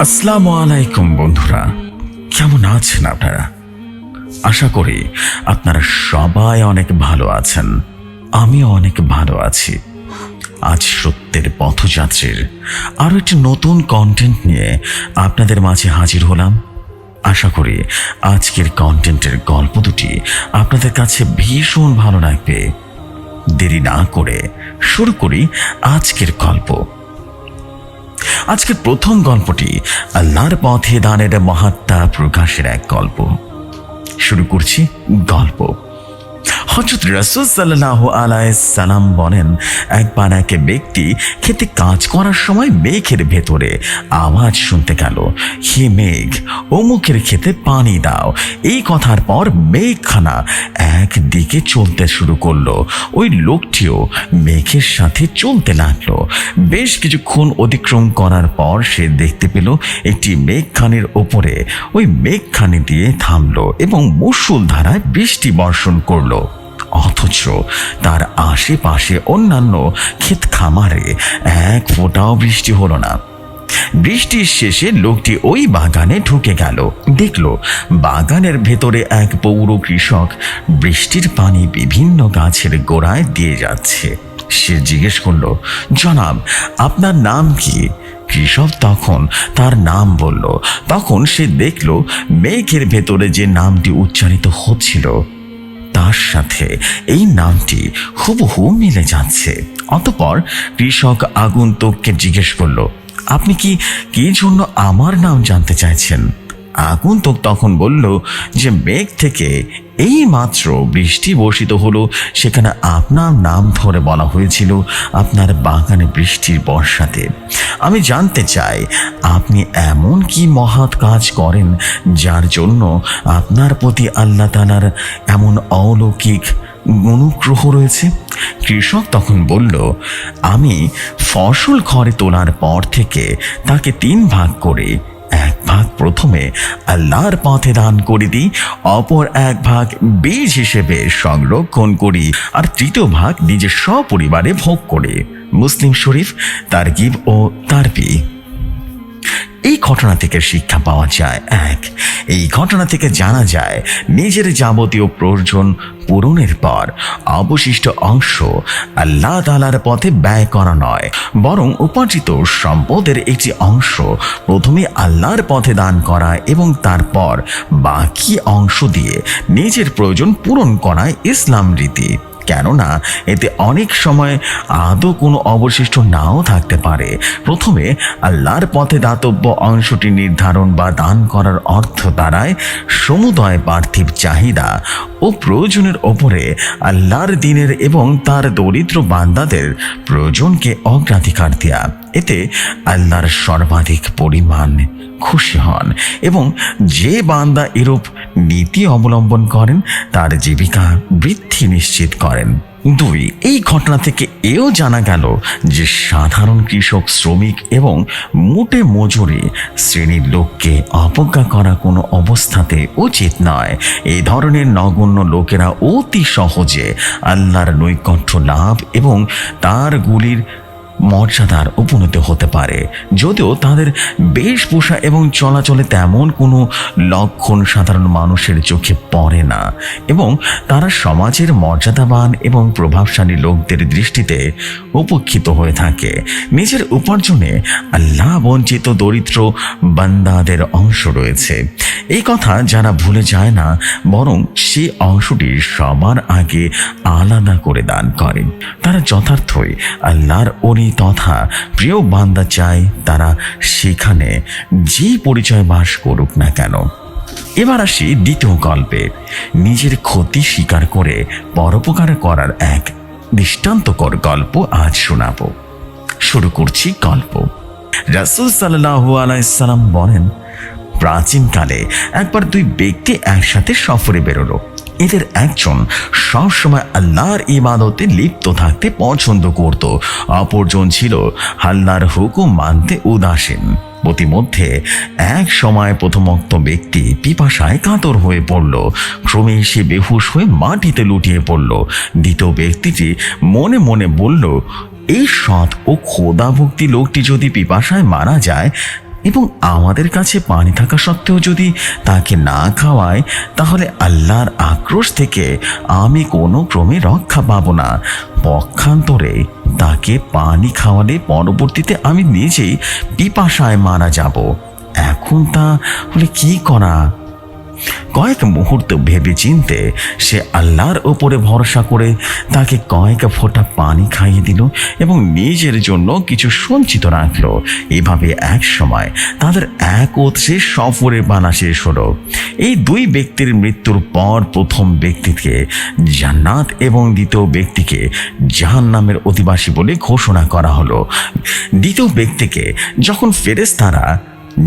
আসসালামু আলাইকুম বন্ধুরা, কেমন আছেন আপনারা? আশা করি আপনারা সবাই অনেক ভালো আছেন, আমিও অনেক ভালো আছি। আজ সত্যের পথযাত্রীর আরও একটি নতুন কন্টেন্ট নিয়ে আপনাদের মাঝে হাজির হলাম। আশা করি আজকের কন্টেন্টের গল্প দুটি আপনাদের কাছে ভীষণ ভালো লাগবে। দেরি না করে শুরু করি আজকের গল্প। আজকের প্রথম গল্পটি আল্লাহর পথে দানের মহাত্মা প্রকাশের এক গল্প। শুরু করছি গল্প। হজরত রসুল সাল্লাহ সালাম বলেন, একবার এক ব্যক্তি খেতে কাজ করার সময় মেঘের ভেতরে আওয়াজ শুনতে গেল। হে মেঘ, অমুকের খেতে পানি দাও। এই কথার পর মেঘখানা একদিকে চলতে শুরু করল। ওই লোকটিও মেঘের সাথে চলতে লাগল। বেশ কিছুক্ষণ অতিক্রম করার পর সে দেখতে পেল, একটি মেঘখানির ওপরে ওই মেঘখানি দিয়ে থামলো এবং মুসুল ধারায় বৃষ্টি বর্ষণ করল। অথচ তার আশেপাশে অন্যান্য ক্ষেত খামারে এক ফোঁটাও বৃষ্টি হলো না। বৃষ্টির শেষে লোকটি ওই বাগানে ঢুকে গেল। দেখল বাগানের ভেতরে এক পৌর কৃষক বৃষ্টির পানি বিভিন্ন গাছের গোড়ায় দিয়ে যাচ্ছে। সে জিজ্ঞেস করল, জনাব, আপনার নাম কি? কৃষক তখন তার নাম বলল। তখন সে দেখল, মেঘের ভেতরে যে নামটি উচ্চারিত হচ্ছিল। তার সাথে। এই নামটি হুবহু মিলে যাচ্ছে। অতপর কৃষক আগন্তুককে জিজ্ঞেস করল, আপনি কি কি জন্য আমার নাম জানতে চাইছেন? আগন্তুক তখন বলল যে, মেঘ থেকে এই মাত্র বৃষ্টি বর্ষিত হলো। সেখানে আপনার নাম ধরে বলা হয়েছিল আপনার বাগানে বৃষ্টির বর্ষাতে। আমি জানতে চাই, আপনি এমন কি মহৎ কাজ করেন যার জন্য আপনার প্রতি আল্লাহ তালার এমন অলৌকিক অনুগ্রহ রয়েছে? কৃষক তখন বলল, আমি ফসল ঘরে তোলার পর থেকে তাকে তিন ভাগ করে এক ভাগ প্রথমে আল্লাহর পথে দান করে দিই, অপর এক ভাগ বীজ হিসেবে সংরক্ষণ করি, আর তৃতীয় ভাগ নিজের সপরিবারে ভোগ করে। মুসলিম শরীফ, তারগিব ও তারবি এই ঘটনা থেকে শিক্ষা পাওয়া যায় এক। এই ঘটনা থেকে জানা যায়, নিজের যাবতীয় প্রয়োজন পূরণের পর অবশিষ্ট অংশ আল্লাহ তালার পথে ব্যয় করা নয়, বরং উপার্জিত সম্পদের একটি অংশ প্রথমে আল্লাহর পথে দান করা এবং তারপর বাকি অংশ দিয়ে নিজের প্রয়োজন পূরণ করায় ইসলাম রীতি। কেননা এতে অনেক সময় আদৌ কোনো অবশিষ্ট নাও থাকতে পারে। প্রথমে আল্লাহর পথে দাতব্য অংশটি নির্ধারণ বা দান করার অর্থ দ্বারায় সমুদয় পার্থিব চাহিদা ও প্রয়োজনের ওপরে আল্লাহর দিনের এবং তার দরিদ্র বান্দাদের প্রয়োজনকে অগ্রাধিকার দেয়া। এতে আল্লাহর সর্বাধিক পরিমাণ খুশি হন এবং যে বান্দা এরূপ নীতি অবলম্বন করেন, তার জীবিকা বৃদ্ধি নিশ্চিত করেন। দুই, এই ঘটনা থেকে এও জানা গেল যে সাধারণ কৃষক, শ্রমিক এবং মোটে মজুরি শ্রেণির লোককে অবজ্ঞা করা কোনো অবস্থাতে উচিত নয়। এই ধরনের নগণ্য লোকেরা অতি সহজে আল্লাহর নৈকট্য লাভ এবং তার গুলির মর্যাদার উপনীত হতে পারে। যদিও তাদের বেশভূষা এবং চলাচলে তেমন কোনো লক্ষণ সাধারণ মানুষের চোখে পড়ে না এবং তারা সমাজের মর্যাদাবান এবং প্রভাবশালী লোকদের দৃষ্টিতে উপেক্ষিত হয়ে থাকে। নিজের উপার্জনে আল্লাহ বঞ্চিত দরিদ্র বান্দাদের অংশ রয়েছে। এই কথা যারা ভুলে যায় না, বরং সে অংশটি সবার আগে আলাদা করে দান করে। তারা যথার্থই আল্লাহর অলি তথা প্রিয় বান্দা চায় তারা সেখানে যে পরিচয় বাস করুক না কেন। এবার আসি দ্বিতীয় গল্পে। নিজের ক্ষতি স্বীকার করে পরোপকার করার এক দৃষ্টান্তকর গল্প আজ শোনাবো। শুরু করছি গল্প। রাসুল সাল্লাহ আলাইসাল্লাম বলেন, প্রাচীনকালে একবার দুই ব্যক্তি একসাথে সফরে বেরোলো। এদের একজন সবসময় আল্লাহর ইবাদতে লিপ্ত থাকতে পছন্দ করত। অপরজন ছিল আল্লাহর হুকুম মানতে উদাসীন। প্রতিমধ্যে এক সময় প্রথমোক্ত ব্যক্তি পিপাসায় কাতর হয়ে পড়ল। ক্রমে সে বেহুশ হয়ে মাটিতে লুটিয়ে পড়ল। দ্বিতীয় ব্যক্তিটি মনে মনে বলল, এই সৎ ও খোদা ভক্তি লোকটি যদি পিপাসায় মারা যায় এবং আমাদের কাছে পানি থাকা সত্ত্বেও যদি তাকে না খাওয়ায়, তাহলে আল্লাহর আক্রোশ থেকে আমি কোনো ক্রমে রক্ষা পাবো না। পক্ষান্তরে তাকে পানি খাওয়ালে পরবর্তীতে আমি নিজেই পিপাসায় মারা যাব। এখন তা হলে কী করা কয়েক মুহূর্ত ভেবে চিনতে সে আল্লাহর ওপরে ভরসা করে তাকে কয়েক ফোঁটা পানি খাইয়ে দিল এবং নিজের জন্য কিছু সঞ্চিত রাখল। এভাবে এক সময় তাদের এক একত্রে সফরের বানা শেষ হলো। এই দুই ব্যক্তির মৃত্যুর পর প্রথম ব্যক্তিকে জান্নাত এবং দ্বিতীয় ব্যক্তিকে জাহান নামের অধিবাসী বলে ঘোষণা করা হলো। দ্বিতীয় ব্যক্তিকে যখন ফেরেস্তারা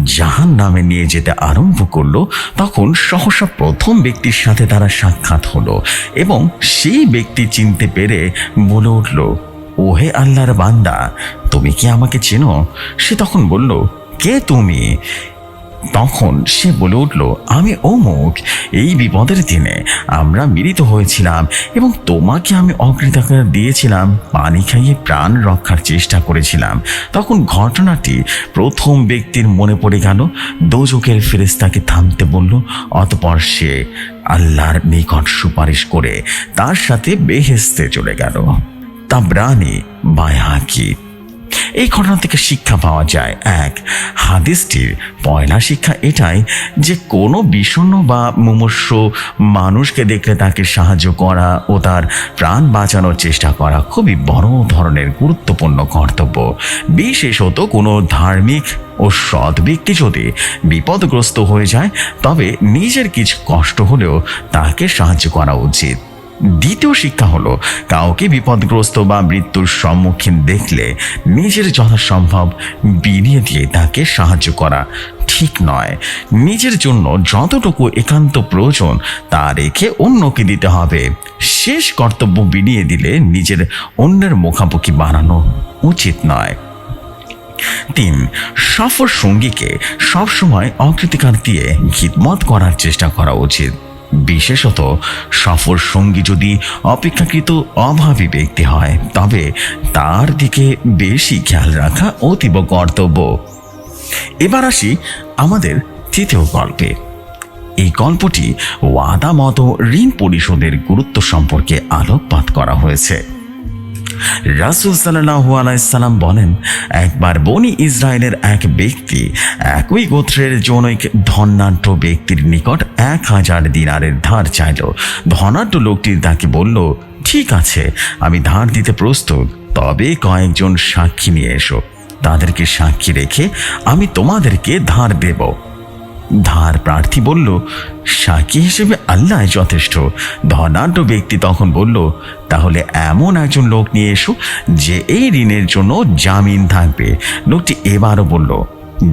জাহান নামে নিয়ে যেতে আরম্ভ করল, তখন সহসা প্রথম ব্যক্তির সাথে তারা সাক্ষাৎ হলো এবং সেই ব্যক্তি চিনতে পেরে বলে উঠল, ওহে আল্লাহর বান্দা, তুমি কি আমাকে চেনো? সে তখন বলল, কে তুমি? তখন সে বলে উঠল, আমি অমুক। এই বিপদের দিনে আমরা মিলিত হয়েছিলাম এবং তোমাকে আমি অকৃতজ্ঞতা দিয়েছিলাম। পানি খাইয়ে প্রাণ রক্ষার চেষ্টা করেছিলাম। তখন ঘটনাটি প্রথম ব্যক্তির মনে পড়ে গেল। দোজকের ফেরেস্তাকে থামতে বলল, অতপর সে আল্লাহর নিকট সুপারিশ করে তার সাথে বেহেস্তে চলে গেল। তা তাবরানি বায়াকি এই ঘটনা থেকে শিক্ষা পাওয়া যায়। এক, হাদিসটির পয়লা শিক্ষা এটাই যে কোনো বিষণ্ণ বা মুমূর্ষ মানুষকে দেখলে তাকে সাহায্য করা ও তার প্রাণ বাঁচানোর চেষ্টা করা খুবই বড় ধরনের গুরুত্বপূর্ণ কর্তব্য। বিশেষত কোনো ধার্মিক ও সৎ ব্যক্তি যদি বিপদগ্রস্ত হয়ে যায়, তবে নিজের কিছু কষ্ট হলেও তাকে সাহায্য করা উচিত। দ্বিতীয় শিক্ষা হলো, কাউকে বিপদগ্রস্ত বা মৃত্যুর সম্মুখীন দেখলে নিজের যথাসম্ভব বিনিয়ে দিয়ে তাকে সাহায্য করা ঠিক নয়। নিজের জন্য যতটুকু একান্ত প্রয়োজন তা রেখে অন্যকে দিতে হবে। শেষ কর্তব্য বিনিয়ে দিলে নিজের অন্যের মুখামুখি বানানো উচিত নয়। তিন সফর সঙ্গীকে সবসময় অকৃতিকার দিয়ে খিদমত করার চেষ্টা করা উচিত। বিশেষত সফর সঙ্গী যদি অপেক্ষাকৃত অভাবী ব্যক্তি হয়, তবে তার দিকে বেশি খেয়াল রাখা অতীব কর্তব্য। এবার আসি আমাদের তৃতীয় গল্পে। এই গল্পটি ওয়াদা মতো ঋণ পরিশোধের গুরুত্ব সম্পর্কে আলোকপাত করা হয়েছে। রাসুল সাল্লাহু আলাইসাল্লাম বলেন, একবার বনি ইসরায়েলের এক ব্যক্তি একই গোত্রের জনৈক ধনাঢ্য ব্যক্তির নিকট এক হাজার দিনারের ধার চাইল। ধনাঢ্য লোকটি তাকে বলল, ঠিক আছে, আমি ধার দিতে প্রস্তুত, তবে কয়েকজন সাক্ষী নিয়ে এসো। তাদেরকে সাক্ষী রেখে আমি তোমাদেরকে ধার দেব। ধার প্রার্থী বলল, সাক্ষী হিসেবে আল্লাহ যথেষ্ট। ধনাঢ্য ব্যক্তি তখন বলল, তাহলে এমন একজন লোক নিয়ে এসো যে এই ঋণের জন্য জামিন থাকবে। লোকটি এবারও বলল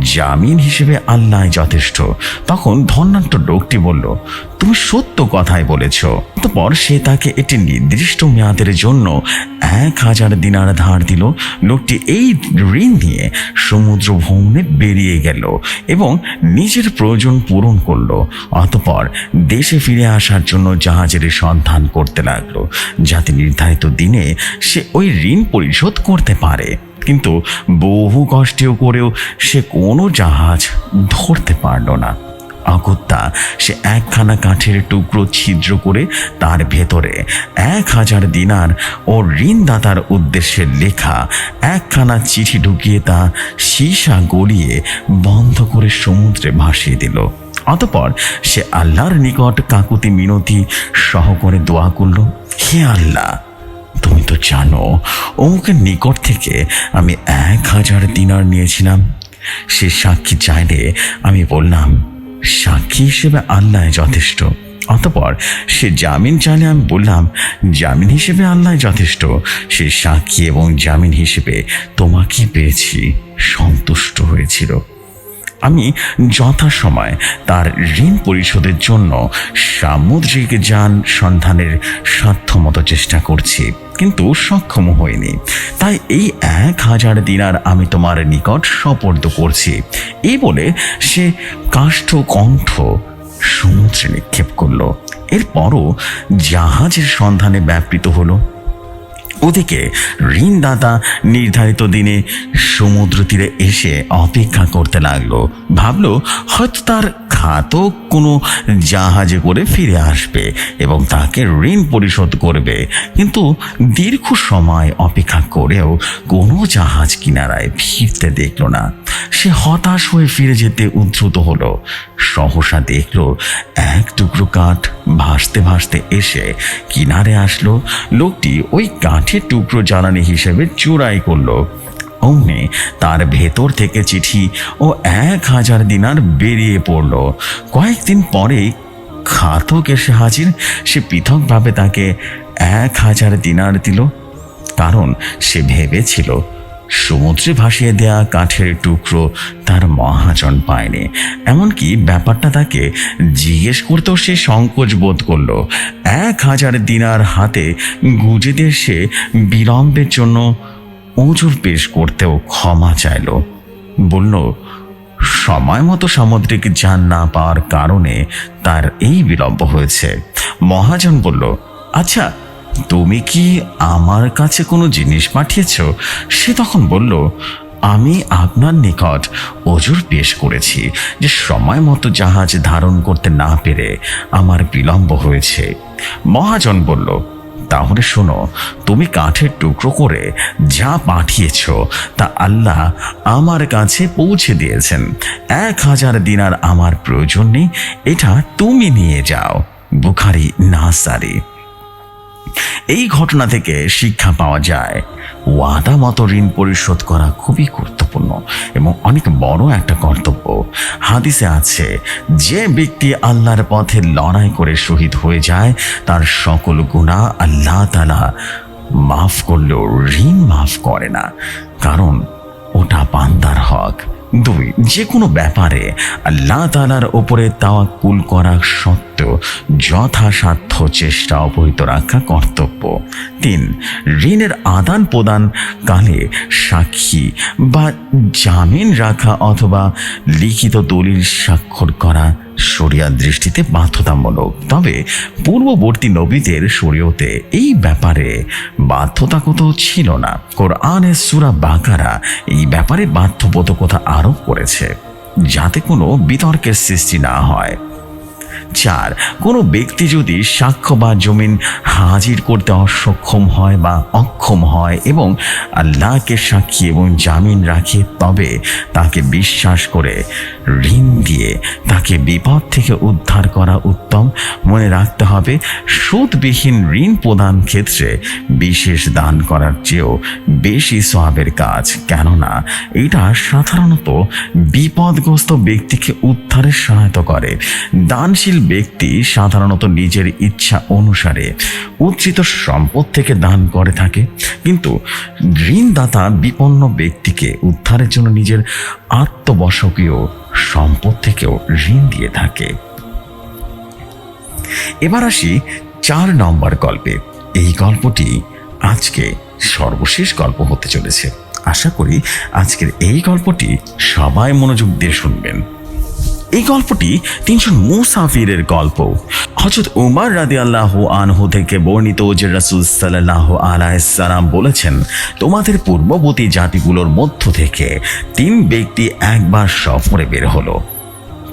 জামিন হিসেবে আল্লাহ যথেষ্ট। তখন ধনাঢ্য লোকটি বলল, তুমি সত্য কথাই বলেছ। অতপর সে তাকে একটি নির্দিষ্ট মেয়াদের জন্য এক হাজার দিনার ধার দিল। লোকটি এই ঋণ নিয়ে সমুদ্র ভ্রমণে বেরিয়ে গেল এবং নিজের প্রয়োজন পূরণ করল। অতপর দেশে ফিরে আসার জন্য জাহাজের সন্ধান করতে লাগল, যাতে নির্ধারিত দিনে সে ওই ঋণ পরিশোধ করতে পারে। কিন্তু বহু কষ্টেও করেও সে কোনো জাহাজ ধরতে পারল না। অগত্যা সে একখানা কাঠের টুকরো ছিদ্র করে তার ভেতরে এক হাজার দিনার ও ঋণদাতার উদ্দেশ্যে লেখা একখানা চিঠি ঢুকিয়ে তা সীসা গড়িয়ে বন্ধ করে সমুদ্রে ভাসিয়ে দিল। অতপর সে আল্লাহর নিকট কাকুতি মিনতি সহ করে দোয়া করল, হে আল্লাহ তুমি তো জানো, অমুকের নিকট থেকে আমি এক হাজার দিনার নিয়েছিলাম। সে সাক্ষী চাইলে আমি বললাম, সাক্ষী হিসেবে আল্লাহ যথেষ্ট। অতপর সে জামিন চাইলে আমি বললাম, জামিন হিসেবে আল্লাহ যথেষ্ট। সে সাক্ষী এবং জামিন হিসেবে তোমাকে পেয়েছি, সন্তুষ্ট হয়েছিল। আমি যথাসময় তার ঋণ পরিশোধের জন্য সামুদ্রিক যান সন্ধানের সাধ্যমতো চেষ্টা করছি, কিন্তু সক্ষম হয়নি তাই এই এক হাজার দিনার আমি তোমার নিকট সপর্দ করছি। এই বলে সে কাষ্ঠ কণ্ঠ সমুদ্রে নিক্ষেপ করল। এরপরও জাহাজের সন্ধানে ব্যাপৃত হলো। ওদিকে ঋণদাতা নির্ধারিত দিনে সমুদ্র তীরে এসে অপেক্ষা করতে লাগল। ভাবলো হয়তো তার ঘাতক কোনো জাহাজে করে ফিরে আসবে এবং তাকে ঋণ পরিশোধ করবে। কিন্তু দীর্ঘ সময় অপেক্ষা করেও কোনো জাহাজ কিনারায় ফিরতে দেখল না। সে হতাশ হয়ে ফিরে যেতে উদ্ধৃত হলো। সহসা দেখল, এক টুকরো কাঠ ভাসতে ভাসতে এসে কিনারে আসলো। লোকটি ওই কাঠের টুকরো জ্বালানি হিসেবে চুরাই করল। অমনি তার ভেতর থেকে চিঠি ও এক হাজার দিনার বেরিয়ে পড়ল। কয়েকদিন পরেই খাতক এসে হাজির, সে পৃথকভাবে তাকে এক হাজার দিনার দিল। কারণ সে ভেবেছিল সমুদ্রে ভাসিয়ে দেয়া কাঠের টুকরো তার মহাজন পায়নি। এমনকি ব্যাপারটা তাকে জিজ্ঞেস করতেও সে সংকোচ বোধ করল। এক হাজার দিনার হাতে গুজে দিয়ে সে বিলম্বের জন্য ওজোর পেশ করতেও ক্ষমা চাইল। বলল, সময় মতো সামুদ্রিক যান না পাওয়ার কারণে তার এই বিলম্ব হয়েছে। মহাজন বলল আচ্ছা তুমি কি আমার কাছে কোনো জিনিস পাঠিয়েছ? সে তখন বলল, আমি আপনার নিকট ওজোর পেশ করেছি, যে সময় মতো জাহাজ ধারণ করতে না পেরে আমার বিলম্ব হয়েছে। মহাজন বলল, তাহলে শোনো, তুমি কাঠের টুকরো করে যা পাঠিয়েছ, তা আল্লাহ আমার কাছে পৌঁছে দিয়েছেন। এক হাজার দিনার আমার প্রয়োজন নেই, এটা তুমি নিয়ে যাও। বুখারি নাসারি। এই ঘটনা থেকে শিক্ষা পাওয়া যায়। ওয়াদা মতো ঋণ পরিশোধ করা খুবই গুরুত্বপূর্ণ এবং অনেক বড় একটা কর্তব্য। হাদিসে আছে, যে ব্যক্তি আল্লাহর পথে লড়াই করে শহীদ হয়ে যায়, তার সকল গুণা আল্লাহ তালা মাফ করলেও ঋণ মাফ করে না। কারণ ওটা বান্দার হক। দুই, যে কোনো ব্যাপারে আল্লাহ তালার ওপরে তাওয়াক্কুল করা সত্ত্বেও যথাসাধ্য চেষ্টা অবহিত রাখা কর্তব্য। তিন, ঋণের আদান প্রদান কালে সাক্ষী বা জামিন রাখা অথবা লিখিত দলিল স্বাক্ষর করা শরিয়ার দৃষ্টিতে বাধ্যতামূলক। তবে পূর্ববর্তী নবীদের শরীয়তে এই ব্যাপারে বাধ্যতাগত ছিল না। কোরআনের সুরা বাকারা এই ব্যাপারে বাধ্যবাধকতা আরোপ করেছে, যাতে কোনো বিতর্কের সৃষ্টি না হয়। চার, কোনো ব্যক্তি যদি সাক্ষ্য বা জমিন হাজির করতে অসক্ষম হয় বা অক্ষম হয় এবং আল্লাহকে সাক্ষী এবং জামিন রাখে, তবে তাকে বিশ্বাস করে ঋণ দিয়ে তাকে বিপদ থেকে উদ্ধার করা উত্তম। মনে রাখতে হবে, সুদবিহীন ঋণ প্রদান ক্ষেত্রে বিশেষ দান করার চেয়েও বেশি সবের কাজ, কেননা এটা সাধারণত বিপদগ্রস্ত ব্যক্তিকে উদ্ধারে সহায়তা করে। দানশীল ব্যক্তি সাধারণত নিজের ইচ্ছা অনুসারে উচ্চিত সম্পদ থেকে দান করে থাকে, কিন্তু ঋণদাতা বিপন্ন ব্যক্তিকে উদ্ধারের জন্য নিজের আত্মবশকীয় সম্পদ থেকেও ঋণ দিয়ে থাকে। এবার আসি চার নম্বর গল্পে। এই গল্পটি আজকে সর্বশেষ গল্প হতে চলেছে। আশা করি আজকের এই গল্পটি সবাই মনোযোগ দিয়ে শুনবেন। এই গল্পটি তিনজন মুসাফিরের গল্প। হজরত উমার রাদি আল্লাহ আনহু থেকে বর্ণিত যে রাসুল সাল্লাহ আলাইসালাম বলেছেন, তোমাদের পূর্ববর্তী জাতিগুলোর মধ্য থেকে তিন ব্যক্তি একবার সফরে বের হলো।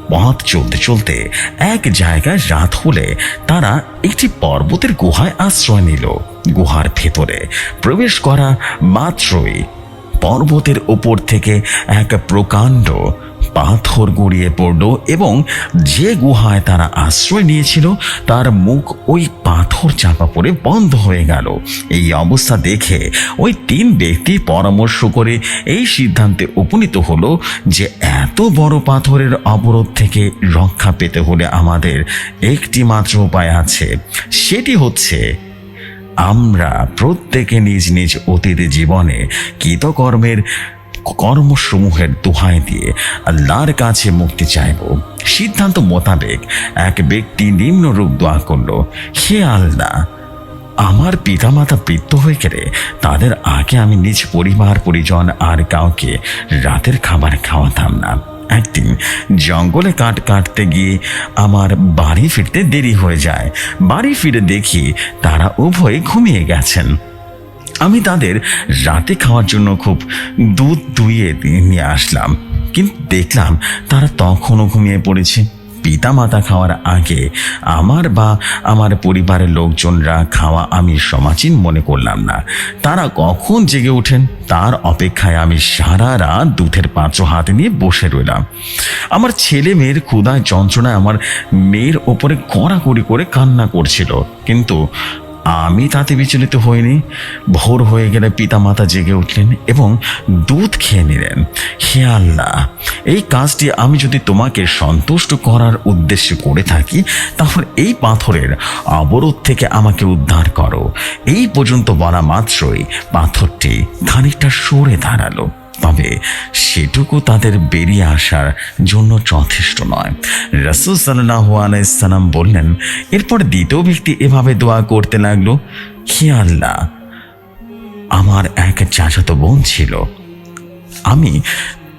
পথ চলতে চলতে এক জায়গায় রাত হলে তারা একটি পর্বতের গুহায় আশ্রয় নিল। গুহার ভেতরে প্রবেশ করা মাত্রই পর্বতের ওপর থেকে এক প্রকাণ্ড পাথর গড়িয়ে পড়ল এবং যে গুহায় তারা আশ্রয় নিয়েছিল, তার মুখ ওই পাথর চাপা পড়ে বন্ধ হয়ে গেল। এই অবস্থা দেখে ওই তিন ব্যক্তি পরামর্শ করে এই সিদ্ধান্তে উপনীত হলো যে এত বড় পাথরের অবরোধ থেকে রক্ষা পেতে হলে আমাদের একটি মাত্র উপায় আছে। সেটি হচ্ছে আমরা প্রত্যেকে নিজ নিজ অতীত জীবনে কৃতকর্মের কর্মসমূহের দোহাই দিয়ে আল্লাহর কাছে মুক্তি চাইব। সিদ্ধান্ত মোতাবেক এক ব্যক্তি নিম্নরূপ দোয়া করল, হে আল্লাহ, আমার পিতামাতা বৃদ্ধ হয়ে গেলে তাদের আগে আমি নিজ পরিবার, পরিজন আর কাউকে রাতের খাবার খাওয়াতাম না। একদিন জঙ্গলে কাঠ কাটতে গিয়ে আমার বাড়ি ফিরতে দেরি হয়ে যায়। বাড়ি ফিরে দেখি তারা উভয়ে ঘুমিয়ে গেছেন। আমি তাদের রাতে খাওয়ার জন্য খুব দুধ দুইয়ে নিয়ে আসলাম। কিন্তু দেখলাম তারা তখনও ঘুমিয়ে পড়েছে। পিতা মাতা খাওয়ার আগে আমার বা আমার পরিবারের লোকজনরা খাওয়া আমি সমাচীন মনে করলাম না। তারা কখন জেগে ওঠেন? তার অপেক্ষায় আমি সারা রাত দুধের পাঁচো হাতে নিয়ে বসে রইলাম। আমার ছেলে মেয়ের ক্ষুধায় যন্ত্রণায় আমার মেয়ের ওপরে কড়াকড়ি করে কান্না করছিল। কিন্তু আমি তাতে বিচলিত হইনি, ভোর হয়ে গেলে পিতামাতা জেগে উঠলেন এবং দুধ খেয়ে নিলেন। হে আল্লাহ, এই কাজটি আমি যদি তোমাকে সন্তুষ্ট করার উদ্দেশ্যে করে থাকি, তাহলে এই পাথরের অবরোধ থেকে আমাকে উদ্ধার করো। এই পর্যন্ত বলা মাত্রই পাথরটি খানিকটা সরে দাঁড়াল। তবে সেটুকু তাদের বেরিয়ে আসার জন্য যথেষ্ট নয়। রসুল সাল্লাহ আলাইসাল্লাম বললেন, এরপর দ্বিতীয় ব্যক্তি এভাবে দোয়া করতে লাগল হে আল্লাহ আমার এক চাচাতো বোন ছিল। আমি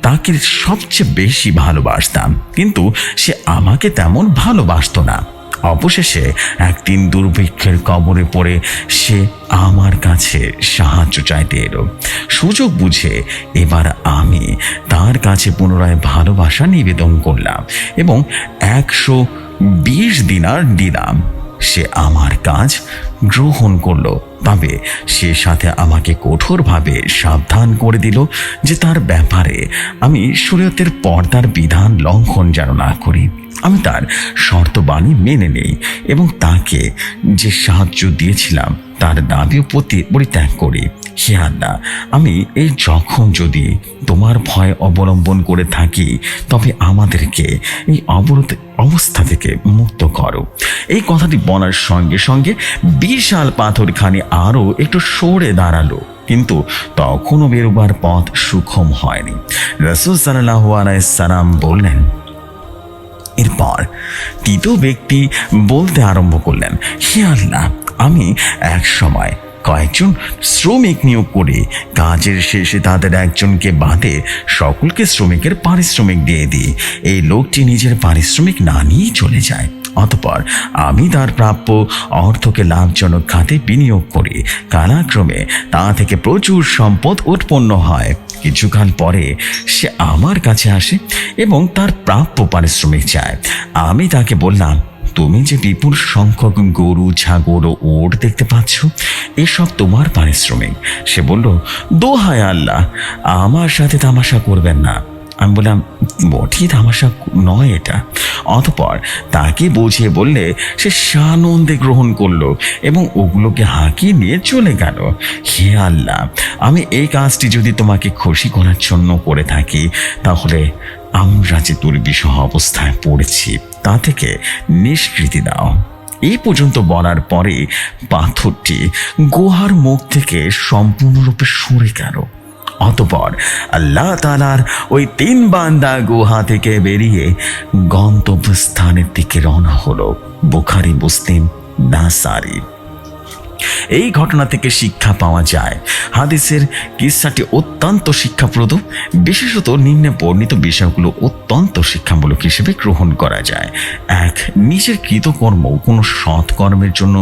তাকে সবচেয়ে বেশি ভালোবাসতাম, কিন্তু সে আমাকে তেমন ভালোবাসতো না। অবশেষে একদিন দুর্ভিক্ষের কবরে পড়ে সে আমার কাছে সাহায্য চাইতে এলো। সুযোগ বুঝে এবার আমি তার কাছে পুনরায় ভালোবাসা নিবেদন করলাম এবং একশো বিশ দিনার দিলাম। সে আমার কাজ গ্রহণ করল, তবে সে সাথে আমাকে কঠোরভাবে সাবধান করে দিল যে তার ব্যাপারে আমি শরীয়তের পর্দার বিধান লঙ্ঘন যেন না করি। আমি তার শর্তবাণী মেনে নেই এবং তাকে যে সাহায্য দিয়েছিলাম, তার দাবিও প্রতি পরিত্যাগ করি। হে আল্লাহ, আমি এই যখন যদি তোমার ভয় অবলম্বন করে থাকি, তবে আমাদেরকে এই অবরোধ অবস্থা থেকে মুক্ত করো। এই কথাটি বলার সঙ্গে সঙ্গে বিশাল পাথরখানি আরও একটু সরে দাঁড়াল, কিন্তু তখনও বেরোবার পথ সুখম হয়নি। রসুল সাল্লাহ আলাইসালাম বললেন এরপর তৃতীয় ব্যক্তি বলতে আরম্ভ করলেন, হে আল্লাহ, আমি এক সময় কয়েকজন শ্রমিক নিয়োগ করে কাজের শেষে তাদের একজনকে বাদে সকলকে শ্রমিকের পারিশ্রমিক দিয়ে দিই। এই লোকটি নিজের পারিশ্রমিক না নিয়েই চলে যায়। অতপর আমি তার প্রাপ্য অর্থকে লাভজনক খাতে বিনিয়োগ করি। কালাক্রমে তা থেকে প্রচুর সম্পদ উৎপন্ন হয়। কিছুকাল পরে সে আমার কাছে আসে এবং তার প্রাপ্য পারিশ্রমিক চায়। আমি তাকে বললাম, তুমি যে বিপুল সংখ্যক গরু, ছাগল ও ওট দেখতে পাচ্ছ, এসব তোমার পারিশ্রমিক। সে বলল দোহায় আল্লাহ, আমার সাথে তামাশা করবেন না। আমি বললাম মোটেই তামাশা নয় এটা। অতপর তাকে বুঝিয়ে বললে, সে সানন্দে গ্রহণ করল এবং ওগুলোকে হাঁকিয়ে নিয়ে চলে গেল। হে আল্লাহ, আমি এই কাজটি যদি তোমাকে খুশি করার জন্য করে থাকি, তাহলে আমরা যে দুর্বিষহ অবস্থায় পড়েছি, তা থেকে নিষ্কৃতি দাও। এই পর্যন্ত বলার পরে পাথরটি গুহার মুখ থেকে সম্পূর্ণরূপে সরে গেল। অতপর আল্লাহ তালার ওই তিন বান্দা গুহা থেকে বেরিয়ে গন্তব্যস্থানের দিকে রওনা হলো, বুখারি, মুসলিম, নাসারি। এই ঘটনা থেকে শিক্ষা পাওয়া যায়, হাদিসের কিস্সাটি অত্যন্ত শিক্ষাপ্রদ, বিশেষত নিম্নে বর্ণিত বিষয়গুলো অত্যন্ত শিক্ষামূলক হিসেবে গ্রহণ করা যায়। এক, নিজের কৃতকর্ম কোনো সৎকর্মের জন্য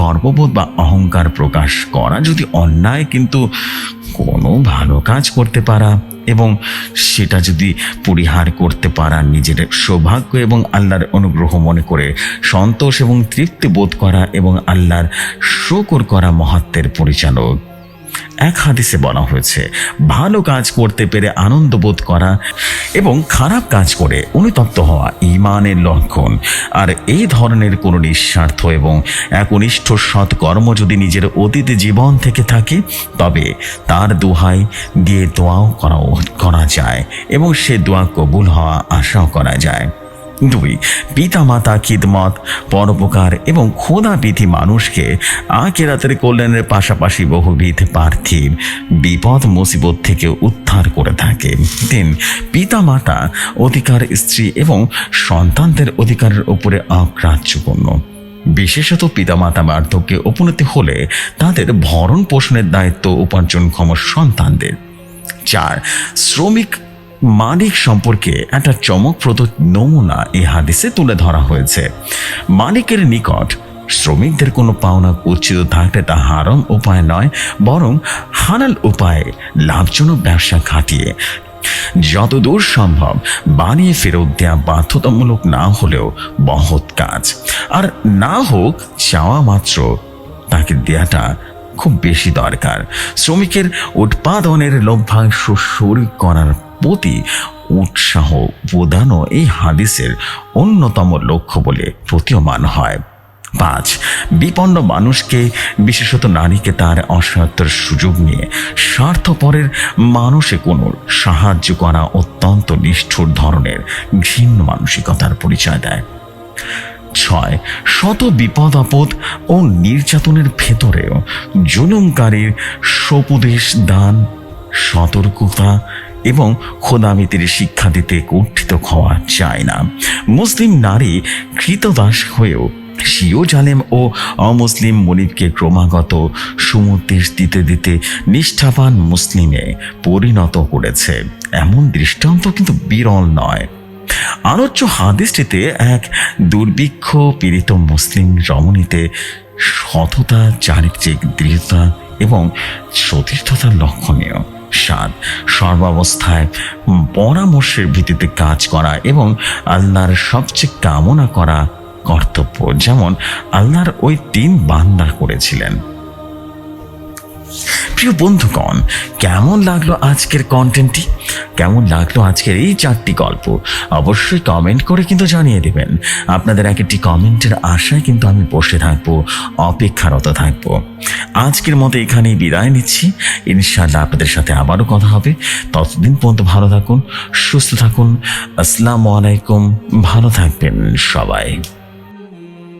গর্ববোধ বা অহংকার প্রকাশ করা যদি অন্যায়, কিন্তু কোনো ভালো কাজ করতে পারা এবং সেটা যদি পরিহার করতে পারা নিজের সৌভাগ্য এবং আল্লাহর অনুগ্রহ মনে করে সন্তোষ এবং তৃপ্তি বোধ করা এবং আল্লাহর শোকর করা মহাত্মের পরিচালক। এক হাদিসে বলা হয়েছে, ভালো কাজ করতে পেরে আনন্দ বোধ করা এবং খারাপ কাজ করে অনুতপ্ত হওয়া ইমানের লক্ষণ আর এই ধরনের কোনো নিঃস্বার্থ এবং একনিষ্ঠ সৎ কর্ম যদি নিজের অতীত জীবন থেকে থাকে, তবে তার দোহাই দিয়ে দোয়াও করা করা যায় এবং সে দোয়া কবুল হওয়া আশাও করা যায়। দুই পিতা মাতা খিদমত, পরোপকার এবং খোদা বিধি মানুষকে আখেরাতের কল্যাণের পাশাপাশি বহুবিধ পার্থিব বিপদ, মুসিবত থেকে উদ্ধার করে থাকে। তিন পিতা মাতা অধিকার স্ত্রী এবং সন্তানদের অধিকারের উপরে অগ্রাহ্যপূর্ণ বিশেষত পিতামাতা বার্ধক্যে উপনীতি হলে তাদের ভরণ পোষণের দায়িত্ব উপার্জনক্ষম সন্তানদের। চার, শ্রমিক মালিক সম্পর্কে একটা চমকপ্রদ নমুনা এই হাদিসে তুলে ধরা হয়েছে। মালিকের নিকট শ্রমিকদের কোনো পাওনা উচিত থাকলে তা হারম উপায় নয়, বরং হালাল উপায়ে লাভজনক ব্যবসা খাটিয়ে। যতদূর সম্ভব বানিয়ে ফেরত দেওয়া বাধ্যতামূলক না হলেও মহৎ কাজ। আর না হোক চাওয়া মাত্র, তাকে দেয়াটা খুব বেশি দরকার। শ্রমিকের উৎপাদনের লভ্যাংশ শরিক করার প্রতি উৎসাহ প্রদানও এই হাদিসের অন্যতম লক্ষ্য বলে প্রতীয়মান হয়। পাঁচ, বিপন্ন মানুষকে, বিশেষত নারীকে তার অসহায়ত্বের সুযোগ নিয়ে স্বার্থপরের মানুষে কোনো সাহায্য করা অত্যন্ত নিষ্ঠুর ধরনের ঘৃণ্য মানসিকতার পরিচয় দেয়। ছয়, শত বিপদ আপদ ও নির্যাতনের ভেতরেও জুলুমকারীর সপুদেশ দান, সতর্কতা এবং খোদামিতির শিক্ষা দিতে কর্ঠিত হওয়া যায় না। মুসলিম নারী কৃতদাস হয়েও সিও জালেম ও অমুসলিম মনিবকে ক্রমাগত সুমুদ্দেশ দিতে দিতে নিষ্ঠাবান মুসলিমে পরিণত করেছে। এমন দৃষ্টান্ত কিন্তু বিরল নয়। আলোচ্য হাদিসটিতে এক দুর্ভিক্ষ পীড়িত মুসলিম রমণীতে সততা, চারিত্রিক দৃঢ়তা এবং সতীর্থতার লক্ষণীয়। সাত সর্বাবস্থায় পরামর্শের ভিত্তিতে কাজ করা এবং আল্লাহর সবচেয়ে কামনা করা কর্তব্য। যেমন আল্লাহর ওই তিন বান্দা করেছিলেন। প্রিয় বন্ধুগণ, কেমন লাগল আজকের কন্টেন্টটি কেমন লাগল আজকের এই চারটি গল্প? অবশ্যই কমেন্ট করে কিন্তু জানিয়ে দেবেন। আপনাদের এক একটি কমেন্টের আশায় কিন্তু আমি বসে থাকব, অপেক্ষারত থাকব। আজকের মতো এখানেই বিদায় নিচ্ছি। ইনশাআল্লাহ আপনাদের সাথে আবারও কথা হবে। ততদিন পর্যন্ত ভালো থাকুন, সুস্থ থাকুন। আসসালামু আলাইকুম, ভালো থাকবেন সবাই।